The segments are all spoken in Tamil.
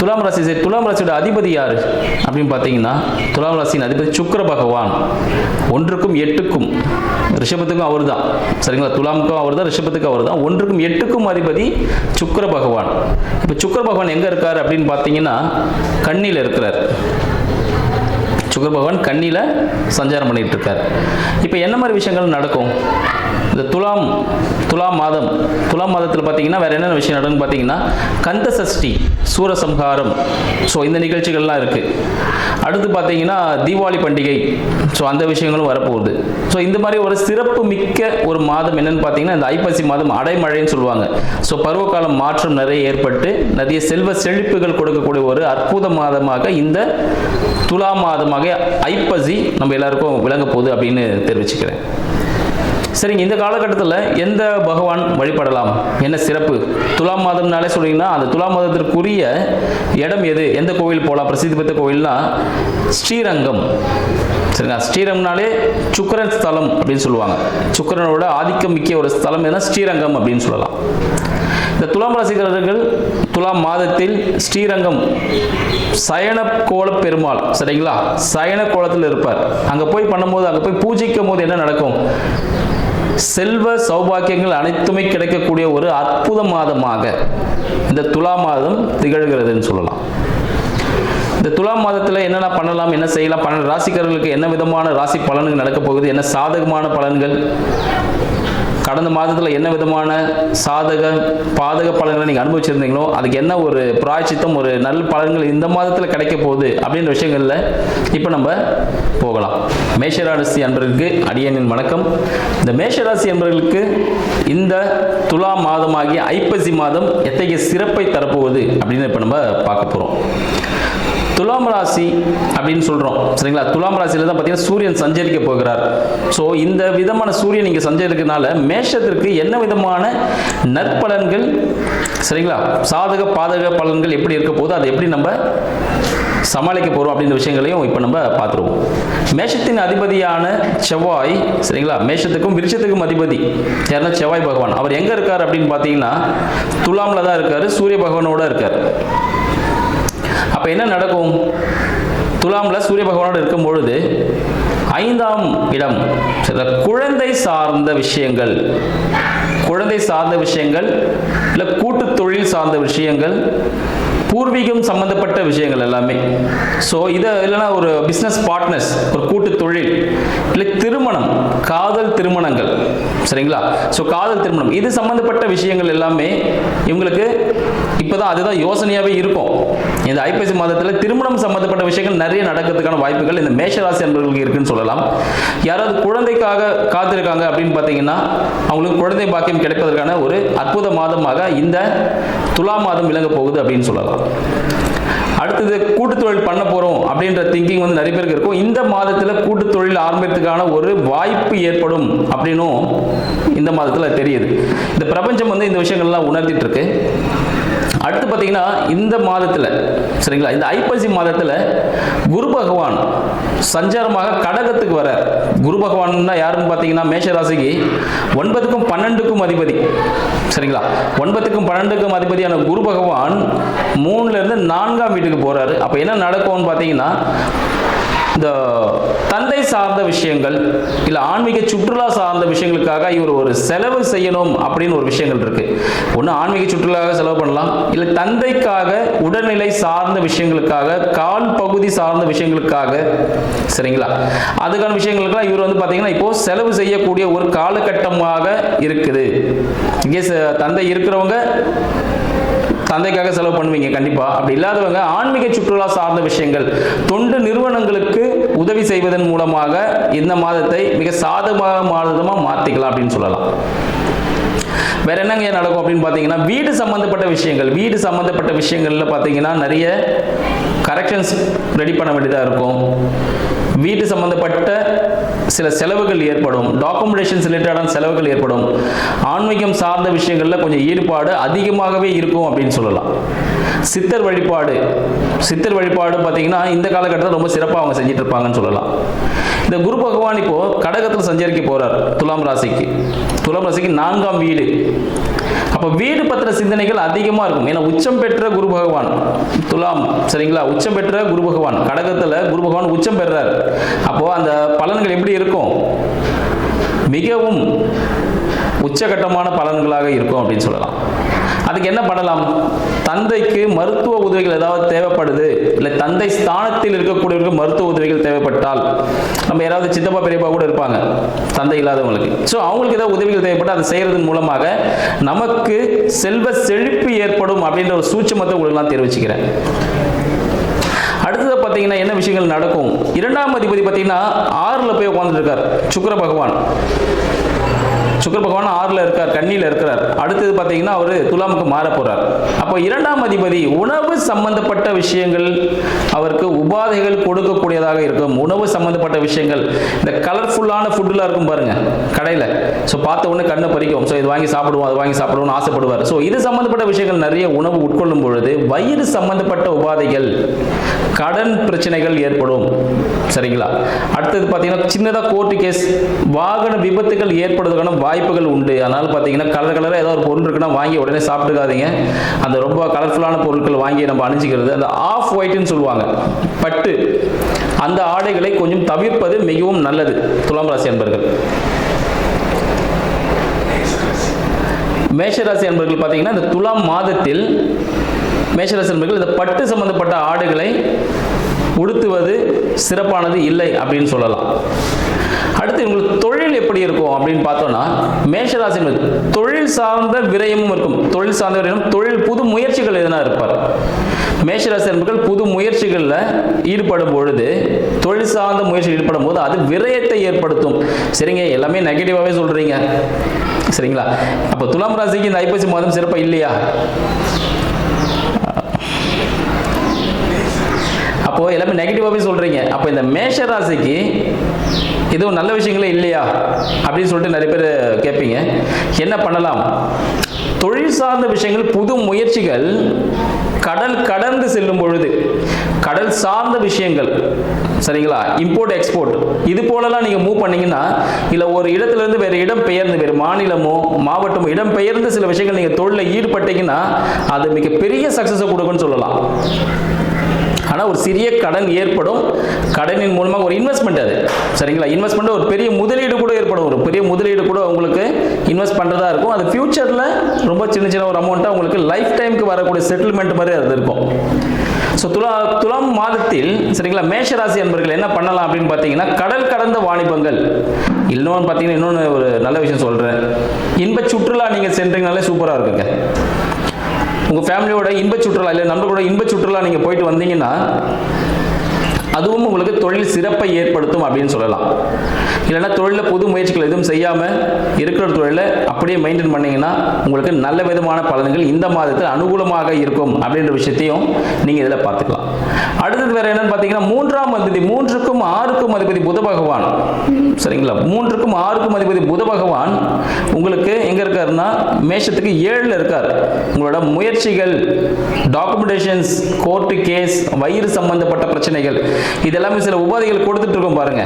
துலாம் ராசி சரி துலாம் ராசியோட அதிபதி யார்? அப்படின்னு பார்த்தீங்கன்னா துலாம் ராசியின் அதிபதி சுக்கிர பகவான். ஒன்றுக்கும் எட்டுக்கும் ரிஷபத்துக்கும் அவர் தான் சரிங்களா? துலாமுக்கும் அவர் தான் ரிஷபத்துக்கும் அவர் தான் ஒன்றுக்கும் எட்டுக்கும் அதிபதி சுக்கர பகவான். இப்போ சுக்கிர பகவான் எங்கே இருக்கார் அப்படின்னு பார்த்தீங்கன்னா கண்ணியில் இருக்கிறார். சுக்கர பகவான் கண்ணியில் சஞ்சாரம் பண்ணிட்டு இருக்கார். இப்போ என்ன மாதிரி விஷயங்கள் நடக்கும்? இந்த துலாம் துலாம் மாதம் துலாம் மாதத்தில் பார்த்தீங்கன்னா வேற என்னென்ன விஷயம் நடக்கும்னு பார்த்தீங்கன்னா கந்த சஷ்டி சூரசம்ஹாரம். ஸோ இந்த நிகழ்ச்சிகள்லாம் இருக்குது அடுத்து பார்த்தீங்கன்னா தீபாவளி பண்டிகை. ஸோ அந்த விஷயங்களும் வரப்போகுது. ஸோ இந்த மாதிரி ஒரு சிறப்பு மிக்க ஒரு மாதம் என்னன்னு பார்த்தீங்கன்னா இந்த ஐப்பசி மாதம் அடைமழைன்னு சொல்லுவாங்க. ஸோ பருவகாலம் மாற்றம் நிறைய ஏற்பட்டு நிறைய செல்வ செழிப்புகள் கொடுக்கக்கூடிய ஒரு அற்புத மாதமாக இந்த துலா மாதமாக ஐப்பசி நம்ம எல்லாருக்கும் விளங்க போகுது அப்படின்னு தெரிவிச்சுக்கிறேன். சரிங்க இந்த காலகட்டத்தில் எந்த பகவான் வழிபடலாம்? என்ன சிறப்பு? துலாம் மாதம்னாலே சொன்னீங்கன்னா அந்த துலாம் மாதத்திற்குரிய இடம் எது? எந்த கோவில் போகலாம் பிரசித்தி பெற்ற கோவில்னா ஸ்ரீரங்கம். சரிங்களா? ஸ்ரீரங்கம்னாலே சுக்கரன் ஸ்தலம் அப்படின்னு சொல்லுவாங்க. சுக்கரனோட ஆதிக்கம் மிக்க ஒரு ஸ்தலம் எதுனா ஸ்ரீரங்கம் அப்படின்னு சொல்லலாம். இந்த துலாம் ராசிக்காரர்கள் துலாம் மாதத்தில் ஸ்ரீரங்கம் சயன கோல பெருமாள் சரிங்களா? சயன கோலத்தில் இருப்பார். அங்கே போய் பண்ணும்போது அங்கே போய் பூஜிக்கும் போது என்ன நடக்கும்? செல்வ சௌபாக்கியங்கள் அனைத்துமே கிடைக்கக்கூடிய ஒரு அற்புத மாதமாக இந்த துலா மாதம் திகழ்கிறதுன்னு சொல்லலாம். இந்த துலா மாதத்தில் என்னென்ன பண்ணலாம் என்ன செய்யலாம் பன்னெண்டு ராசிக்காரர்களுக்கு என்ன விதமான ராசி பலன்கள் நடக்கப் போகுது என்ன சாதகமான பலன்கள்? கடந்த மாதத்தில் என்ன விதமான சாதக பாதக பலன்களை நீங்கள் அனுபவிச்சிருந்தீங்களோ அதுக்கு என்ன ஒரு பிராய்ச்சித்தம் ஒரு நல்ல பலன்கள் இந்த மாதத்தில் கிடைக்க போகுது அப்படின்ற விஷயங்களில் இப்போ நம்ம போகலாம். மேஷராசி அன்பர்களுக்கு அடியனின் வணக்கம். இந்த மேஷராசி அன்பர்களுக்கு இந்த துலா மாதமாகிய ஐப்பசி மாதம் எத்தகைய சிறப்பை தரப்போகுது அப்படின்னு இப்போ நம்ம பார்க்க போகிறோம் துலாம் ராசி அப்படின்னு சொல்கிறோம் சரிங்களா? துலாம் ராசியில் தான் பார்த்தீங்கன்னா சூரியன் சஞ்சரிக்க போகிறார். ஸோ இந்த விதமான சூரியன் இங்கே சஞ்சரிக்கிறதுனால மேஷத்திற்கு என்ன விதமான நற்பலன்கள்? சரிங்களா? சாதக பாதக பலன்கள் எப்படி இருக்க போதோ அதை எப்படி நம்ம சமாளிக்க போகிறோம் அப்படின்ற விஷயங்களையும் இப்போ நம்ம பார்த்துருவோம். மேஷத்தின் அதிபதியான செவ்வாய் சரிங்களா? மேஷத்துக்கும் விருட்சத்துக்கும் அதிபதி. யாருன்னா செவ்வாய் பகவான். அவர் எங்கே இருக்கார் அப்படின்னு பார்த்தீங்கன்னா துலாமில் தான் இருக்கார் சூரிய பகவானோட இருக்கார். அப்போ என்ன நடக்கும்? துலாமில் சூரிய பகவானோடு இருக்கும் பொழுது ஐந்தாம் இடம் சில குழந்தை சார்ந்த விஷயங்கள். குழந்தை சார்ந்த விஷயங்கள் இல்லை கூட்டு தொழில் சார்ந்த விஷயங்கள் பூர்வீகம் சம்பந்தப்பட்ட விஷயங்கள் எல்லாமே. ஸோ இதை இல்லைன்னா ஒரு பிஸ்னஸ் பார்ட்னர்ஸ் ஒரு கூட்டு தொழில் இல்லை திருமணம் காதல் திருமணங்கள். சரிங்களா? ஸோ காதல் திருமணம் இது சம்பந்தப்பட்ட விஷயங்கள் எல்லாமே இவங்களுக்கு இப்போதான் அதுதான் யோசனையாகவே இருக்கும். இந்த ஐப்பசி மாதத்தில் திருமணம் சம்பந்தப்பட்ட விஷயங்கள் நிறைய நடக்கிறதுக்கான வாய்ப்புகள் இந்த மேஷராசி அன்பர்களுக்கு இருக்குன்னு சொல்லலாம். யாராவது குழந்தைக்காக காத்திருக்காங்க அப்படின்னு பார்த்தீங்கன்னா அவங்களுக்கு குழந்தை பாக்கியம் கிடைப்பதற்கான ஒரு அற்புத மாதமாக இந்த துலா மாதம் விளங்க போகுது அப்படின்னு சொல்லலாம். அடுத்தது கூட்டுத்தொழில் பண்ண போகிறோம் அப்படின்ற திங்கிங் வந்து நிறைய பேருக்கு இருக்கும். இந்த மாதத்தில் கூட்டுத்தொழில் ஆரம்பிக்கிறதுக்கான ஒரு வாய்ப்பு ஏற்படும் அப்படின்னும் இந்த மாதத்தில் தெரியுது. இந்த பிரபஞ்சம் வந்து இந்த விஷயங்கள்லாம் உணர்த்திட்டு இருக்கு. அடுத்து பார்த்தீங்கன்னா இந்த மாதத்தில் சரிங்களா? இந்த ஐப்பசி மாதத்தில் குரு பகவான் சஞ்சாரமாக கடகத்துக்கு வர குரு தான் யாருன்னு பார்த்தீங்கன்னா மேஷராசிக்கு ஒன்பதுக்கும் பன்னெண்டுக்கும் அதிபதி சரிங்களா? ஒன்பதுக்கும் பன்னெண்டுக்கும் அதிபதியான குரு பகவான் மூணுலேருந்து நான்காம் வீட்டுக்கு போகிறாரு அப்போ என்ன நடக்கும்னு பார்த்தீங்கன்னா இந்த தந்தை சார்ந்த விஷயங்கள் இல்லை ஆன்மீக சுற்றுலா சார்ந்த விஷயங்களுக்காக இவர் ஒரு செலவு செய்யணும் அப்படின்னு ஒரு விஷயங்கள் இருக்கு. ஒன்று ஆன்மீக சுற்றுலாவாக செலவு பண்ணலாம். இல்லை தந்தைக்காக உடல்நிலை சார்ந்த விஷயங்களுக்காக கால் பகுதி சார்ந்த விஷயங்களுக்காக சரிங்களா? அதுக்கான விஷயங்களுக்கெல்லாம் இவர் வந்து பார்த்தீங்கன்னா இப்போ செலவு செய்யக்கூடிய ஒரு காலகட்டமாக இருக்குது. இங்கே தந்தை இருக்கிறவங்க தந்தைக்காக செலவு பண்ணுவீங்க கண்டிப்பா. அப்படி இல்லாதவங்க ஆன்மீக சுற்றுலா சார்ந்த விஷயங்கள் தொண்டு நிறுவனங்களுக்கு உதவி செய்வதன் மூலமாக இந்த மாதத்தை மிக சாதகமாக மாதமாக மாத்திக்கலாம் அப்படின்னு சொல்லலாம். வேற என்னங்க நடக்கும் அப்படின்னு பார்த்தீங்கன்னா வீடு சம்மந்தப்பட்ட விஷயங்கள் வீடு சம்மந்தப்பட்ட விஷயங்கள்ல பார்த்தீங்கன்னா நிறைய கரெக்ஷன்ஸ் ரெடி பண்ண வேண்டியதாக இருக்கும். வீட்டு சம்பந்தப்பட்ட சில செலவுகள் ஏற்படும். டாக்குமெண்டேஷன்ஸ் ரிலேட்டடான செலவுகள் ஏற்படும். ஆன்மீகம் சார்ந்த விஷயங்களில் கொஞ்சம் ஈடுபாடு அதிகமாகவே இருக்கும் அப்படின்னு சொல்லலாம். சித்தர் வழிபாடு. சித்தர் வழிபாடு பார்த்தீங்கன்னா இந்த காலகட்டத்தில் ரொம்ப சிறப்பாக அவங்க செஞ்சுட்டு இருப்பாங்கன்னு சொல்லலாம். இந்த குரு பகவான் இப்போ கடகத்தில் சஞ்சரிக்க போறார். துலாம் ராசிக்கு. துலாம் ராசிக்கு நான்காம் வீடு. அப்போ வீடு பத்திர சிந்தனைகள் அதிகமாக இருக்கும். ஏன்னா உச்சம் பெற்ற குரு பகவான் துலாம் சரிங்களா? உச்சம் பெற்ற குரு பகவான் கடகத்தில் குரு பகவான் உச்சம் பெறார். அப்போ அந்த பலன்கள் எப்படி இருக்கும்? மிகவும் உச்சகட்டமான பலன்களாக இருக்கும் அப்படின்னு சொல்லலாம். அதுக்கு என்ன பண்ணலாம்? தந்தைக்கு மருத்துவ உதவிகள் ஏதாவது தேவைப்படுது இல்லை தந்தை ஸ்தானத்தில் இருக்கக்கூடியவருக்கு மருத்துவ உதவிகள் தேவைப்பட்டால் நம்ம யாராவது சித்தப்பா பெரியப்பா கூட இருப்பாங்க தந்தை இல்லாதவங்களுக்கு. ஸோ அவங்களுக்கு ஏதாவது உதவிகள் தேவைப்பட்டு அதை செய்கிறதன் மூலமாக நமக்கு செல்வ செழிப்பு ஏற்படும் அப்படின்ற ஒரு சூட்சமத்தை உங்களுக்கு நான் தெரிவிச்சுக்கிறேன். அடுத்தது பார்த்தீங்கன்னா என்ன விஷயங்கள் நடக்கும்? இரண்டாம் அதிபதி பார்த்தீங்கன்னா ஆறில் போய் உட்காந்துட்டு இருக்கார் சுக்கிர பகவான். சுக்கிர பகவான் ஆறில் இருக்கார் கண்ணியில் இருக்கிறார். அடுத்தது பார்த்தீங்கன்னா அவர் துலாமுக்கு மாற போறார். அப்போ இரண்டாம் அதிபதி உணவு சம்பந்தப்பட்ட விஷயங்கள் அவருக்கு உபாதைகள் கொடுக்கக்கூடியதாக இருக்கும். உணவு சம்பந்தப்பட்ட விஷயங்கள் இந்த கலர்ஃபுல்லான ஃபுட்டுலாம் இருக்கும் பாருங்க கடையில். ஸோ பார்த்த உடனே கண்ணை பறிக்கும். ஸோ இது வாங்கி சாப்பிடுவோம் அது வாங்கி சாப்பிடுவோம்னு ஆசைப்படுவார். ஸோ இது சம்பந்தப்பட்ட விஷயங்கள் நிறைய உணவு உட்கொள்ளும் பொழுது வயிறு சம்பந்தப்பட்ட உபாதைகள் கடன் பிரச்சனைகள் ஏற்படும். சரிங்களா? அடுத்தது பார்த்தீங்கன்னா சின்னதாக கோர்ட்டு கேஸ் வாகன விபத்துகள் ஏற்படுவதற்கான வாய்ப்புகள் உண்டு. அதனால் பார்த்தீங்கன்னா கலர் கலராக ஏதோ ஒரு பொருள் இருக்குன்னா வாங்கி உடனே சாப்பிட்டுக்காதீங்க. அந்த ரொம்ப கலர்ஃபுல்லான பொருட்கள் வாங்கி நம்ம அணிஞ்சிக்கிறது. அந்த ஆஃப் ஒயிட்னு சொல்லுவாங்க. பட்டு. அந்த ஆடைகளை கொஞ்சம் தவிர்ப்பது மிகவும் நல்லது. துலாம் ராசி அன்பர்கள். மேஷராசி அன்பர்கள் பார்த்தீங்கன்னா இந்த துலாம் மாதத்தில் மேஷராசி அன்பர்கள் இந்த பட்டு சம்பந்தப்பட்ட ஆடைகளை உடுத்துவது சிறப்பானது இல்லை அப்படின்னு சொல்லலாம். அடுத்து உங்களுக்கு தொழில் எப்படி இருக்கும் அப்படின்னு பார்த்தோம்னா மேஷராசி என்பது தொழில் சார்ந்த விரயமும் இருக்கும். தொழில் சார்ந்த விரயம் தொழில் புது முயற்சிகள் எதனா இருப்பார். மேஷராசி என்பர்கள் புது முயற்சிகளில் ஈடுபடும் பொழுது தொழில் சார்ந்த முயற்சி ஈடுபடும் போது அது விரயத்தை ஏற்படுத்தும். சரிங்க எல்லாமே நெகட்டிவாகவே சொல்கிறீங்க சரிங்களா? அப்போ துலாம் ராசிக்கு இந்த ஐப்பசி மாதம் சிறப்பாக இல்லையா? அப்போ எல்லாமே நெகட்டிவாகவே சொல்கிறீங்க அப்போ இந்த மேஷ ராசிக்கு எதுவும் நல்ல விஷயங்களே இல்லையா? அப்படின்னு சொல்லிட்டு நிறைய பேர் கேட்பீங்க. என்ன பண்ணலாம்? தொழில் சார்ந்த விஷயங்கள் புது முயற்சிகள் கடல் கடந்து செல்லும் பொழுது கடல் சார்ந்த விஷயங்கள் சரிங்களா? இம்போர்ட் எக்ஸ்போர்ட் இது போலலாம் நீங்கள் மூவ் பண்ணீங்கன்னா இல்லை ஒரு இடத்துலேருந்து வேறு இடம் பெயர்ந்து வேறு மாநிலமோ மாவட்டமோ இடம் பெயர்ந்து சில விஷயங்கள் நீங்கள் தொழிலில் ஈடுபட்டீங்கன்னா அது மிகப்பெரிய சக்ஸஸை கொடுக்குன்னு சொல்லலாம். ஆனால் ஒரு சிறிய கடன் ஏற்படும். கடனின் மூலமாக ஒரு இன்வெஸ்ட்மெண்ட் அது. சரிங்களா? இன்வெஸ்ட்மெண்ட் ஒரு பெரிய முதலீடு கூட ஏற்படும். ஒரு பெரிய முதலீடு கூட உங்களுக்கு இன்வெஸ்ட் பண்ணுறதா இருக்கும். அது ஃபியூச்சரில் ரொம்ப சின்ன சின்ன ஒரு அமௌண்ட்டாக உங்களுக்கு லைஃப் டைமுக்கு வரக்கூடிய செட்டில்மெண்ட் மாதிரி அது இருக்கும். ஸோ துலா துலாம் மாதத்தில் சரிங்களா? மேஷராசி என்பர்கள் என்ன பண்ணலாம் அப்படின்னு பார்த்தீங்கன்னா கடல் கடந்த வாணிபங்கள். இன்னொன்று பார்த்தீங்கன்னா இன்னொன்று ஒரு நல்ல விஷயம் சொல்கிறேன் இன்ப சுற்றுலா நீங்கள் சென்றீங்கனாலே சூப்பராக இருக்குங்க. உங்கள் ஃபேமிலியோட இன்ப சுற்றுலா இல்லை நண்பர்களோட இன்ப சுற்றுலா நீங்கள் போயிட்டு வந்தீங்கன்னா அதுவும் உங்களுக்கு தொழில் சிறப்பை ஏற்படுத்தும் அப்படின்னு சொல்லலாம். இல்லைன்னா தொழிலில் புது முயற்சிகள் எதுவும் செய்யாமல் இருக்கிற தொழிலை அப்படியே மெயின்டைன் பண்ணிங்கன்னா உங்களுக்கு நல்ல விதமான பலன்கள் இந்த மாதத்தில் அனுகூலமாக இருக்கும் அப்படின்ற விஷயத்தையும் நீங்கள் இதில் பார்த்துக்கலாம். அடுத்தது வேறு என்னன்னு பார்த்தீங்கன்னா மூன்றாம் அதிபதி மூன்றுக்கும் ஆறுக்கும் அதிபதி புத பகவான். சரிங்களா? மூன்றுக்கும் ஆறுக்கும் அதிபதி புத பகவான் உங்களுக்கு எங்கே இருக்காருன்னா மேஷத்துக்கு ஏழில் இருக்கார். உங்களோட முயற்சிகள் டாக்குமெண்டேஷன்ஸ் கோர்ட்டு கேஸ் வயிறு சம்பந்தப்பட்ட பிரச்சனைகள் இதெல்லாமே சில உபாதைகள் கொடுத்துட்டு இருக்கோம் பாருங்க.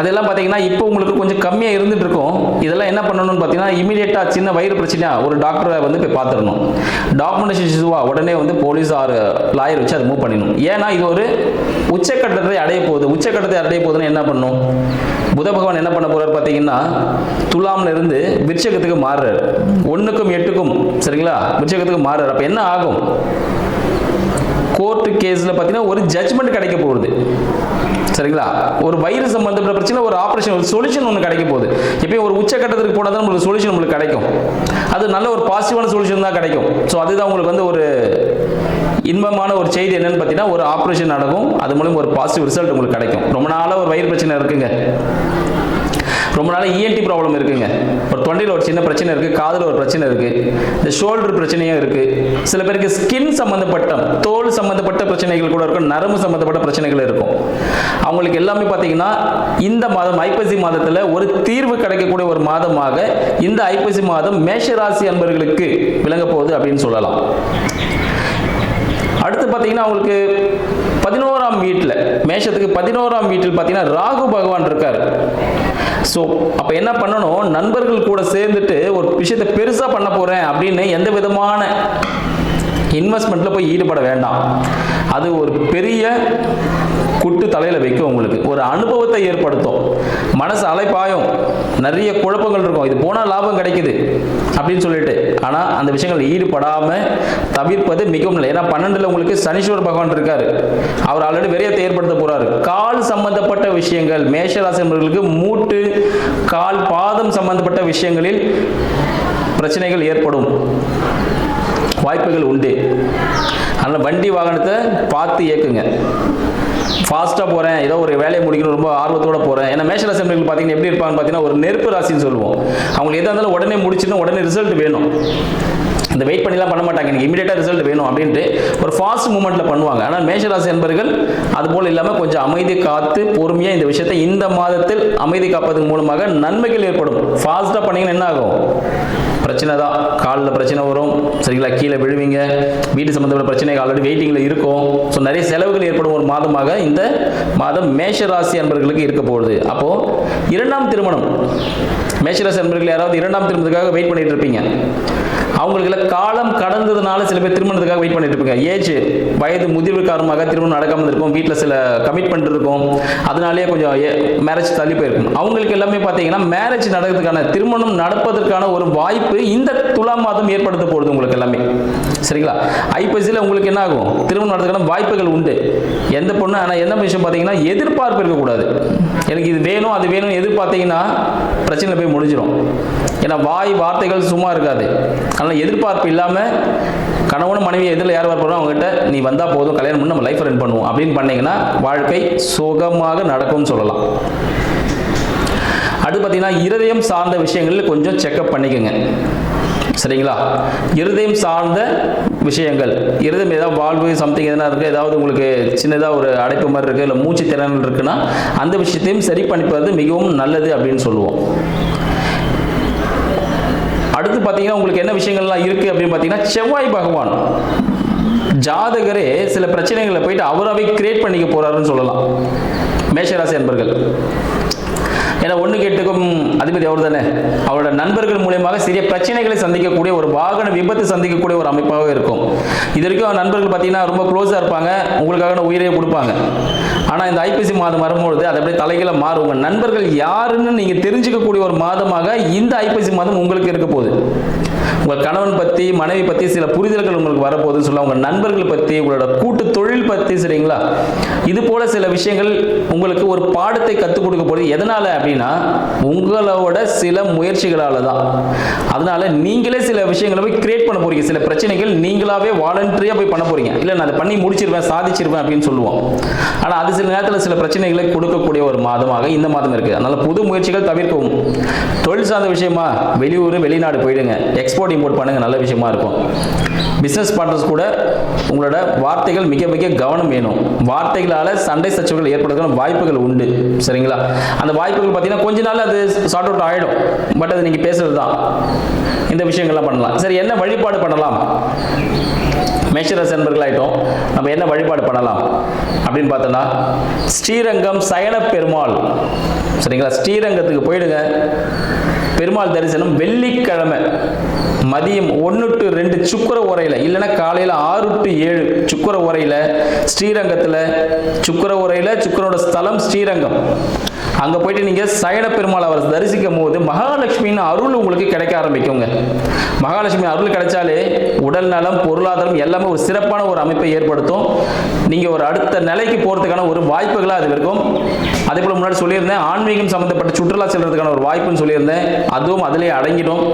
அதெல்லாம் பார்த்தீங்கன்னா இப்போ உங்களுக்கு கொஞ்சம் கம்மியாக இருந்துட்டு இருக்கும் இதெல்லாம் என்ன பண்ணணும்னு பார்த்தீங்கன்னா இமீடியட்டாக சின்ன வயிறு பிரச்சனையா ஒரு டாக்டரை வந்து போய் பார்த்துடணும் டாக்குமெண்டேஷன் இஷ்யூவா உடனே வந்து போலீஸ் ஆர் லாயர் வச்சு அதை மூவ் பண்ணிடணும். ஏன்னா இது ஒரு உச்சக்கட்டத்தை அடைய போகுது. உச்சக்கட்டத்தை அடைய போகுதுன்னு என்ன பண்ணும்? புத பகவான் என்ன பண்ண போறாரு பார்த்தீங்கன்னா துலாம்ல இருந்து விருச்சகத்துக்கு மாறுறாரு. ஒண்ணுக்கும் எட்டுக்கும் சரிங்களா? விருச்சகத்துக்கு மாறுறாரு. அப்போ என்ன ஆகும்? கோர்ட்டு கேஸில் பார்த்தீங்கன்னா ஒரு ஜட்ஜ்மெண்ட் கிடைக்க போகுது. சரிங்களா? ஒரு வயிறு சம்பந்தப்பட்ட பிரச்சனை ஒரு ஆப்ரேஷன் ஒரு சொல்யூஷன் ஒன்று கிடைக்க போகுது. எப்பயும் ஒரு உச்சக்கட்டத்துக்கு போனால் தான் நம்மளுக்கு சொல்யூஷன் உங்களுக்கு கிடைக்கும். அது நல்ல ஒரு பாசிட்டிவான சொல்யூஷன் தான் கிடைக்கும். ஸோ அதுதான் உங்களுக்கு வந்து ஒரு இன்பமான ஒரு செய்தி என்னன்னு பார்த்தீங்கன்னா ஒரு ஆப்ரேஷன் நடக்கும். அது மூலம் ஒரு பாசிட்டிவ் ரிசல்ட் உங்களுக்கு கிடைக்கும். ரொம்ப நாளாக ஒரு வயிறு பிரச்சனை இருக்குங்க. ரொம்ப நாள் இஎன்டி ப்ராப்ளம் இருக்குங்க. ஒரு தொண்டையில் ஒரு சின்ன பிரச்சனை இருக்குது காதில் ஒரு பிரச்சனை இருக்குது இந்த ஷோல்டர் பிரச்சனையும் இருக்குது சில பேருக்கு ஸ்கின் சம்மந்தப்பட்ட தோல் சம்மந்தப்பட்ட பிரச்சனைகள் கூட இருக்கும் நரம்பு சம்மந்தப்பட்ட பிரச்சனைகள் இருக்கும். அவங்களுக்கு எல்லாமே பார்த்தீங்கன்னா இந்த மாதம் ஐப்பசி மாதத்தில் ஒரு தீர்வு கிடைக்கக்கூடிய ஒரு மாதமாக இந்த ஐப்பசி மாதம் மேஷராசி அன்பர்களுக்கு விளங்க போகுது அப்படின்னு சொல்லலாம். அடுத்து பார்த்தீங்கன்னா அவங்களுக்கு பதினோராம் வீட்டில் மேஷத்துக்கு பதினோராம் வீட்டில் பார்த்தீங்கன்னா ராகு பகவான் இருக்கார். ஸோ அப்போ என்ன பண்ணணும்? நண்பர்கள் கூட சேர்ந்துட்டு ஒரு விஷயத்தை பெருசாக பண்ண போகிறேன் அப்படின்னு எந்த விதமான இன்வெஸ்ட்மெண்ட்டில் போய் ஈடுபட வேண்டாம். அது ஒரு பெரிய குட்டு தலையில் வைக்கும் உங்களுக்கு. ஒரு அனுபவத்தை ஏற்படுத்தும். மனசு அலைப்பாயும். நிறைய குழப்பங்கள் இருக்கும். இது போனால் லாபம் கிடைக்குது. அப்படின்னு சொல்லிட்டு. ஆனால் அந்த விஷயங்கள் ஈடுபடாமல் தவிர்ப்பது மிகவும் இல்லை ஏன்னா பன்னெண்டில் உங்களுக்கு சனீஸ்வர பகவான் இருக்கார். அவர் ஆல்ரெடி விரயத்தை ஏற்படுத்த போகிறார் கால் சம்பந்தப்பட்ட விஷயங்கள் மேஷராசினர்களுக்கு மூட்டு கால் பாதம் சம்பந்தப்பட்ட விஷயங்களில் பிரச்சனைகள் ஏற்படும். வாய்ப்புகள் உண்டு. அதனால் வண்டி வாகனத்தை பார்த்து இயக்குங்க. ஃபாஸ்ட்டாக போகிறேன் ஏதோ ஒரு வேலையை முடிக்கணும் ரொம்ப ஆர்வத்தோட போகிறேன் ஏன்னா மேஷராசி நண்பர்கள் பார்த்தீங்கன்னா எப்படி இருப்பாங்கன்னு பார்த்தீங்கன்னா ஒரு நெருப்பு ராசின்னு சொல்லுவோம். அவங்களுக்கு எதாக இருந்தாலும் உடனே முடிச்சிடணும் உடனே ரிசல்ட் வேணும். இந்த வெயிட் பண்ணிலாம் பண்ண மாட்டாங்க. எனக்கு இமீடியட்டாக ரிசல்ட் வேணும் அப்படின்ட்டு ஒரு ஃபாஸ்ட் மூமெண்ட்டில் பண்ணுவாங்க. ஆனால் மேஷராசி என்பர்கள் அது போல் இல்லாமல் கொஞ்சம் அமைதி காத்து பொறுமையாக இந்த விஷயத்தை இந்த மாதத்தில் அமைதி காப்பதன் மூலமாக நன்மைகள் ஏற்படும். ஃபாஸ்ட்டாக பண்ணிங்கன்னா என்ன ஆகும்? பிரச்சனை தான். காலில் பிரச்சனை வரும். சரிங்களா? கீழே விழுவீங்க. வீட்டு சம்மந்தப்பட்ட பிரச்சனை ஆல்ரெடி வெயிட்டிங்கில் இருக்கும். ஸோ நிறைய செலவுகள் ஏற்படும் ஒரு மாதமாக இந்த மாதம் மேஷராசி அன்பர்களுக்கு இருக்க போகுது. அப்போது இரண்டாம் திருமணம். மேஷராசி அன்பர்கள் யாராவது இரண்டாம் திருமணத்துக்காக வெயிட் பண்ணிட்டு இருப்பீங்க. அவங்களுக்கு காலம் கடந்ததுனால சில பேர் திருமணத்துக்காக வெயிட் பண்ணிட்டு இருப்பாங்க. ஏஜ் வயது முதிர்வு காரணமாக திருமணம் நடக்காமல் இருக்கும் வீட்டில் சில கமிட்மெண்ட் இருக்கும். அதனாலேயே கொஞ்சம் மேரேஜ் தள்ளி போயிருக்கும். அவங்களுக்கு எல்லாமே பார்த்தீங்கன்னா மேரேஜ் நடக்கிறதுக்கான திருமணம் நடப்பதற்கான ஒரு வாய்ப்பு இந்த துலா மாதம் ஏற்படுத்த போகுது உங்களுக்கு எல்லாமே. சரிங்களா? ஐபிஎஸ்சியில் உங்களுக்கு என்ன ஆகும்? திருமணம் நடத்துக்கான வாய்ப்புகள் உண்டு. எந்த பொண்ணு ஆனால் என்ன விஷயம் பார்த்தீங்கன்னா எதிர்பார்ப்பு இருக்கக்கூடாது. எனக்கு இது வேணும் அது வேணும்னு எதிர்பார்த்தீங்கன்னா பிரச்சனை போய் முடிஞ்சிடும் ஏன்னா வாய் வார்த்தைகள் சும்மா இருக்காது. அதனால் எதிர்பார்ப்பு இல்லாமல் கணவனும் மனைவி எதில் யார் வரப்போறோம் அவங்ககிட்ட நீ வந்தால் போதும் கல்யாணம் பண்ணி நம்ம லைஃப் ரன் பண்ணுவோம். அப்படின்னு பண்ணிங்கன்னா வாழ்க்கை சுகமாக நடக்கும்னு சொல்லலாம். அடுத்து பார்த்தீங்கன்னா இருதயம் சார்ந்த விஷயங்களில் கொஞ்சம் செக்அப் பண்ணிக்கோங்க. சரிங்களா? இருதயம் சார்ந்த விஷயங்கள். இருதயம் ஏதாவது வாழ்வு சம்திங் எதனா இருக்குது ஏதாவது உங்களுக்கு சின்னதாக ஒரு அடைப்பு மாதிரி இருக்குது இல்லை மூச்சு திறன் இருக்குன்னா அந்த விஷயத்தையும் சரி பண்ணிப்பது மிகவும் நல்லது அப்படின்னு சொல்லுவோம். அடுத்து பார்த்தீங்கன்னா உங்களுக்கு என்ன விஷயங்கள்லாம் இருக்குது அப்படின்னு பார்த்தீங்கன்னா செவ்வாய் பகவான். ஜாதகரே சில பிரச்சனைகளை போயிட்டு அவராகவே கிரியேட் பண்ணிக்க போறாருன்னு சொல்லலாம். மேஷராசி அன்பர்கள். ஏன்னா ஒன்று கேட்டுக்கும் அதிபதி அவர் தானே. அவரோட நண்பர்கள் மூலியமாக சிறிய பிரச்சனைகளை சந்திக்கக்கூடிய ஒரு வாகன விபத்து சந்திக்கக்கூடிய ஒரு அமைப்பாக இருக்கும். இது வரைக்கும் நண்பர்கள் பார்த்தீங்கன்னா ரொம்ப க்ளோஸாக இருப்பாங்க. உங்களுக்காக உயிரையே கொடுப்பாங்க. ஆனால் இந்த ஐப்பசி மாதம் வரும்பொழுது அது அப்படியே தலைகளை மாறும். உங்கள் நண்பர்கள் யாருன்னு நீங்கள் தெரிஞ்சுக்கக்கூடிய ஒரு மாதமாக இந்த ஐப்பசி மாதம் உங்களுக்கு இருக்க போகுது. உங்கள் கணவன் பற்றி மனைவி பற்றி சில புரிதல்கள் உங்களுக்கு வரப்போகுதுன்னு சொல்ல உங்கள் நண்பர்கள் பற்றி உங்களோட கூட்டு தொழில் பற்றி சரிங்களா? இது போல சில விஷயங்கள் உங்களுக்கு ஒரு பாடத்தை கற்றுக் கொடுக்க போகுது. எதனால அப்படின்னா உங்களோட சில முயற்சிகளால தான். அதனால நீங்களே சில விஷயங்களை போய் கிரியேட் பண்ண போறீங்க. சில பிரச்சனைகள் நீங்களாவே வாலண்டரியாக போய் பண்ண போறீங்க. இல்லை நான் அதை பண்ணி முடிச்சிருவேன் சாதிச்சிருவேன் அப்படின்னு சொல்லுவோம். ஆனால் அது சில நேரத்தில் சில பிரச்சனைகளை கொடுக்கக்கூடிய ஒரு மாதமாக இந்த மாதம் இருக்குது அதனால் புது முயற்சிகள் தவிர்க்கவும். தொழில் சார்ந்த விஷயமா வெளியூர் வெளிநாடு போயிடுங்க. எக்ஸ்போர்ட் இம்போர்ட் பண்ணுங்க நல்ல விஷயமா இருக்கும். பிஸ்னஸ் பார்ட்னர்ஸ் கூட உங்களோட வார்த்தைகள் மிக மிக கவனம் வேணும். வார்த்தைகளால் சண்டை சச்சுகள் ஏற்படுறதுக்கான வாய்ப்புகள் உண்டு. சரிங்களா? அந்த வாய்ப்புகள் பார்த்தீங்கன்னா கொஞ்ச நாள் அது சார்ட் அவுட் ஆகிடும் பட் அது நீங்கள் பேசுறது தான் இந்த விஷயங்கள்லாம் பண்ணலாம். சரி என்ன வழிபாடு பண்ணலாம்? மேஷரஸ் என்பர்களாயிட்டோம் நம்ம என்ன வழிபாடு பண்ணலாம்? அப்படின்னு பார்த்தோன்னா ஸ்ரீரங்கம் சயன பெருமாள். சரிங்களா? ஸ்ரீரங்கத்துக்கு போயிடுங்க. பெருமாள் தரிசனம் வெள்ளிக்கிழமை. மதியம் ஒன்று டு ரெண்டு சுக்கர உரையில் இல்லைன்னா காலையில் ஆறு டு ஏழு சுக்கர உரையில் ஸ்ரீரங்கத்தில் சுக்கர உரையில் சுக்கரோட ஸ்தலம் ஸ்ரீரங்கம். அங்கே போயிட்டு நீங்கள் சயன பெருமாள் அவரை தரிசிக்கும் போது மகாலட்சுமியின் அருள் உங்களுக்கு கிடைக்க ஆரம்பிக்குங்க. மகாலட்சுமி அருள் கிடைச்சாலே உடல் நலம் பொருளாதாரம் எல்லாமே ஒரு சிறப்பான ஒரு அமைப்பை ஏற்படுத்தும். நீங்கள் ஒரு அடுத்த நிலைக்கு போகிறதுக்கான ஒரு வாய்ப்புகளாக அது இருக்கும். அதே போல் முன்னாடி சொல்லியிருந்தேன் ஆன்மீகம் சம்மந்தப்பட்ட சுற்றுலா செல்றதுக்கான ஒரு வாய்ப்புன்னு சொல்லியிருந்தேன். அதுவும் அதிலே அடங்கிடும்.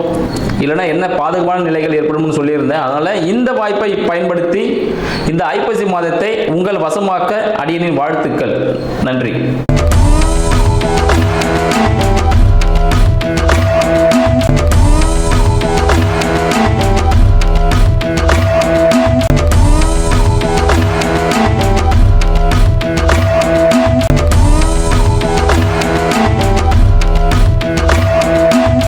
இல்லைன்னா என்ன பாதுகாப்பான நிலைகள் ஏற்படும்னு சொல்லியிருந்தேன். அதனால் இந்த வாய்ப்பை பயன்படுத்தி இந்த ஐப்பசி மாதத்தை உங்கள் வசமாக்க அடியனின் வாழ்த்துக்கள். நன்றி.